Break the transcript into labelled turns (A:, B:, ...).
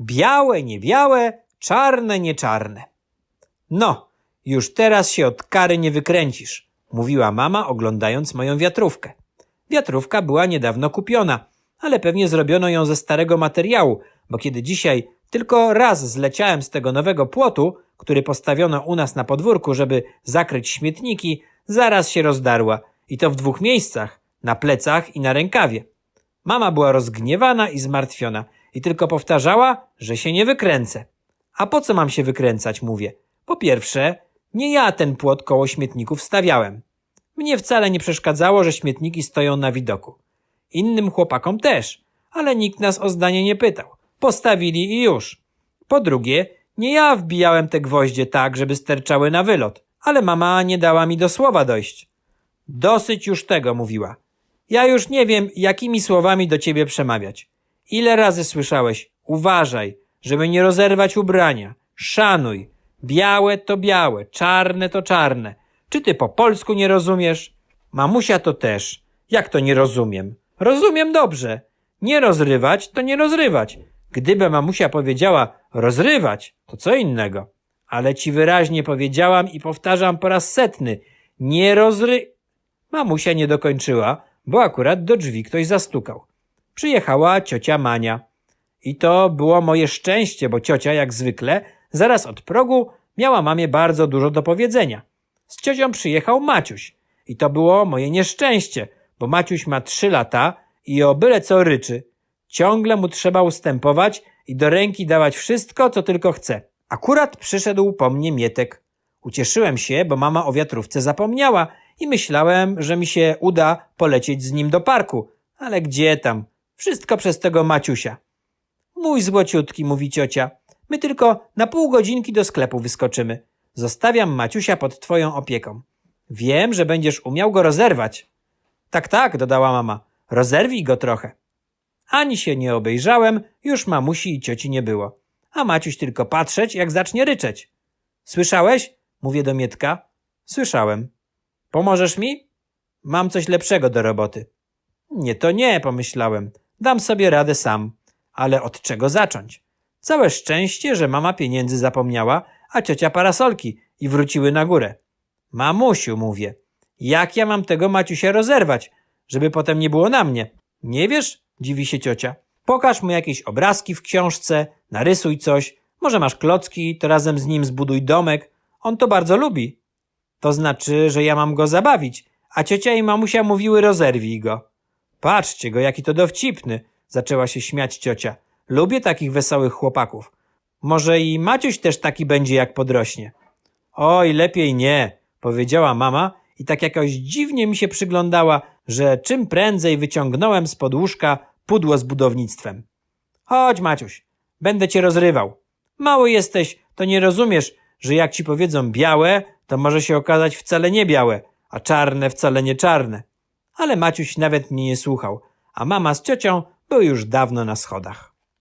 A: Białe, nie białe, czarne, nie czarne. No, już teraz się od kary nie wykręcisz, mówiła mama, oglądając moją wiatrówkę. Wiatrówka była niedawno kupiona, ale pewnie zrobiono ją ze starego materiału, bo kiedy dzisiaj tylko raz zleciałem z tego nowego płotu, który postawiono u nas na podwórku, żeby zakryć śmietniki, zaraz się rozdarła i to w dwóch miejscach, na plecach i na rękawie. Mama była rozgniewana i zmartwiona i tylko powtarzała, że się nie wykręcę. A po co mam się wykręcać, mówię. Po pierwsze, nie ja ten płot koło śmietników stawiałem. Mnie wcale nie przeszkadzało, że śmietniki stoją na widoku. Innym chłopakom też, ale nikt nas o zdanie nie pytał. Postawili i już. Po drugie, nie ja wbijałem te gwoździe tak, żeby sterczały na wylot, ale mama nie dała mi do słowa dojść. Dosyć już tego, mówiła. Ja już nie wiem, jakimi słowami do ciebie przemawiać. Ile razy słyszałeś? Uważaj, żeby nie rozerwać ubrania. Szanuj. Białe to białe, czarne to czarne. Czy ty po polsku nie rozumiesz? Mamusia to też. Jak to nie rozumiem? Rozumiem dobrze. Nie rozrywać to nie rozrywać. Gdyby mamusia powiedziała rozrywać, to co innego. Ale ci wyraźnie powiedziałam i powtarzam po raz setny. Nie rozry... Mamusia nie dokończyła, bo akurat do drzwi ktoś zastukał. Przyjechała ciocia Mania. I to było moje szczęście, bo ciocia, jak zwykle, zaraz od progu miała mamie bardzo dużo do powiedzenia. Z ciocią przyjechał Maciuś. I to było moje nieszczęście, bo Maciuś ma trzy lata i o byle co ryczy. Ciągle mu trzeba ustępować i do ręki dawać wszystko, co tylko chce. Akurat przyszedł po mnie Mietek. Ucieszyłem się, bo mama o wiatrówce zapomniała i myślałem, że mi się uda polecieć z nim do parku. Ale gdzie tam? Wszystko przez tego Maciusia. Mój złociutki, mówi ciocia. My tylko na pół godzinki do sklepu wyskoczymy. Zostawiam Maciusia pod twoją opieką. Wiem, że będziesz umiał go rozerwać. Tak, tak, dodała mama. Rozerwij go trochę. Ani się nie obejrzałem, już mamusi i cioci nie było. A Maciuś tylko patrzeć, jak zacznie ryczeć. Słyszałeś? Mówię do Mietka. Słyszałem. Pomożesz mi? Mam coś lepszego do roboty. Nie, to nie, pomyślałem. Dam sobie radę sam. Ale od czego zacząć? Całe szczęście, że mama pieniędzy zapomniała, a ciocia parasolki i wróciły na górę. Mamusiu, mówię, jak ja mam tego Maciusia rozerwać, żeby potem nie było na mnie? Nie wiesz? Dziwi się ciocia. Pokaż mu jakieś obrazki w książce, narysuj coś, może masz klocki, to razem z nim zbuduj domek. On to bardzo lubi. To znaczy, że ja mam go zabawić, a ciocia i mamusia mówiły rozerwij go. Patrzcie go, jaki to dowcipny, zaczęła się śmiać ciocia. Lubię takich wesołych chłopaków. Może i Maciuś też taki będzie, jak podrośnie. Oj, lepiej nie, powiedziała mama i tak jakoś dziwnie mi się przyglądała, że czym prędzej wyciągnąłem z podłóżka pudło z budownictwem. Chodź, Maciuś, będę cię rozrywał. Mały jesteś, to nie rozumiesz, że jak ci powiedzą białe, to może się okazać wcale nie białe, a czarne wcale nie czarne. Ale Maciuś nawet mnie nie słuchał, a mama z ciocią były już dawno na schodach.